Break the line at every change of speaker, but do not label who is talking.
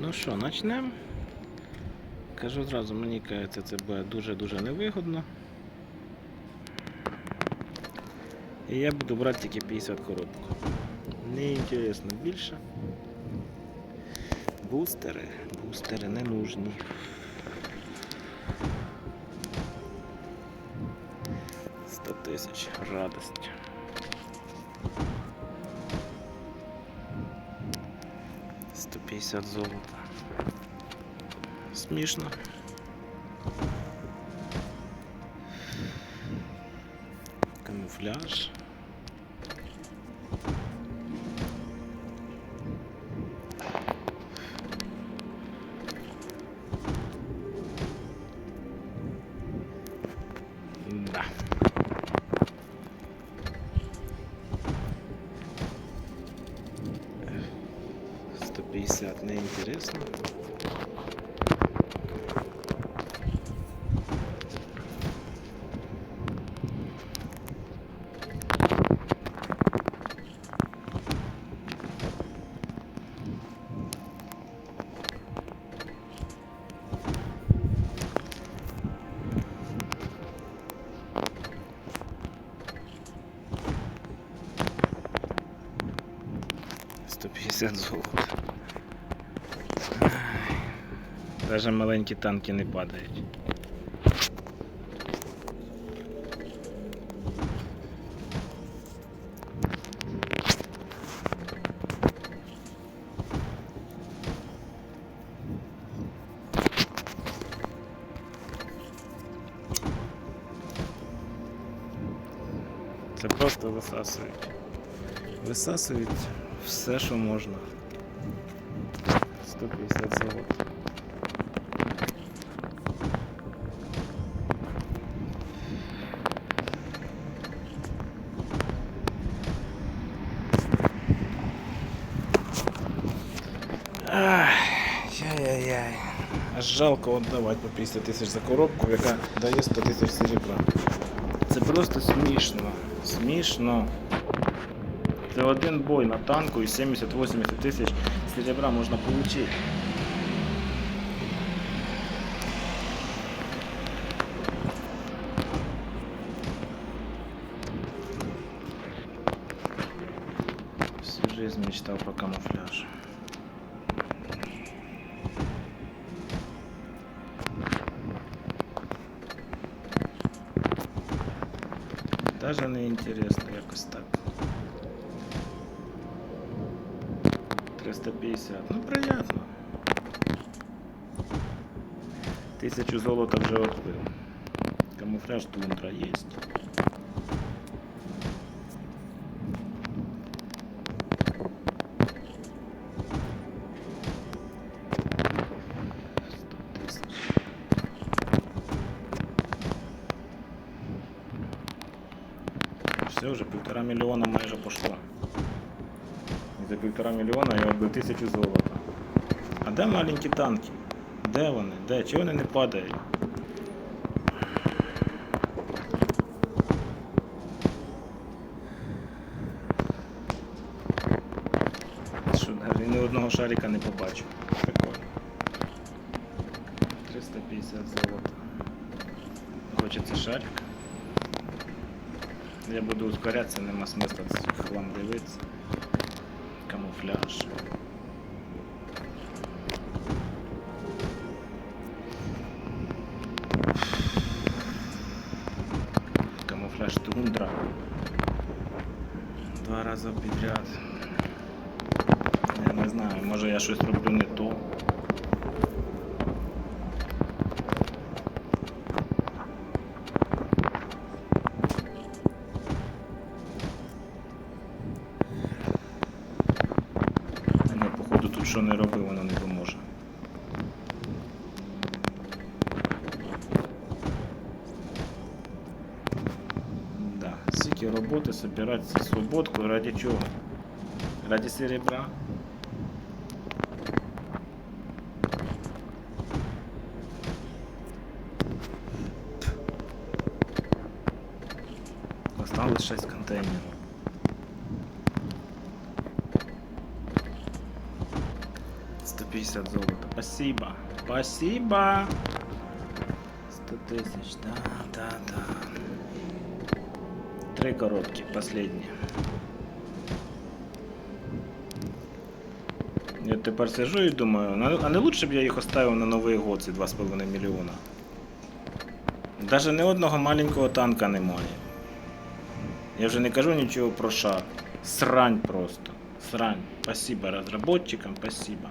Ну що, почнемо. Кажу зразу, мені кажеться, це буде дуже-дуже невигодно. І я буду брати тільки 50 коробку. Не інтересно більше. Бустери. Бустери не нужні. Сто тисяч. Радость. Сто п'ятдесят золота. Смішно. Камуфляж. 150, не інтересно. Сто пятьдесят золота. Даже маленькі танки не падають. Це просто висасують. Висасують все, що можна. 150 золота. Жалко віддавати по 50 тисяч за коробку, яка дає 100 тисяч серебра. Це просто смішно. Смішно. Це один бой на танку і 70-80 тисяч серебра можна отримати. Всю жизнь мечтал про камуфляж. Даже не интересно якось так. 350. Ну приятно. Тисячу золота вже отбив. Камуфляж тундра есть. Все, вже півтора мільйона майже пошло. І за півтора мільйона я отбив тисячу золота. А де маленькі танки? Де вони? Де? Чого вони не падають? Що, ні одного шарика не побачу. Прикольно. 350 золота. Хочеться шарик. Я буду ускорятися, нема смисла цей хлам дивитися. Камуфляж. Камуфляж тундра. Два рази підряд. Я не знаю, може я щось роблю не то. що не роби, воно не поможе. Да, Сики роботи, собирать свободку ради чого? Ради серебра. Осталось 6 контейнеров. 50 золота. Спасибо. Спасибо. 100 тысяч. Да, да, да. Три коробки, последние. Я тепер сижу і думаю, а не лучше б я їх оставив на Новий год, ці 2,5 мільйона. Даже ні одного маленького танка немає. Я вже не кажу нічого про шар. Срань просто. Срань. Спасибо разработчикам, спасибо.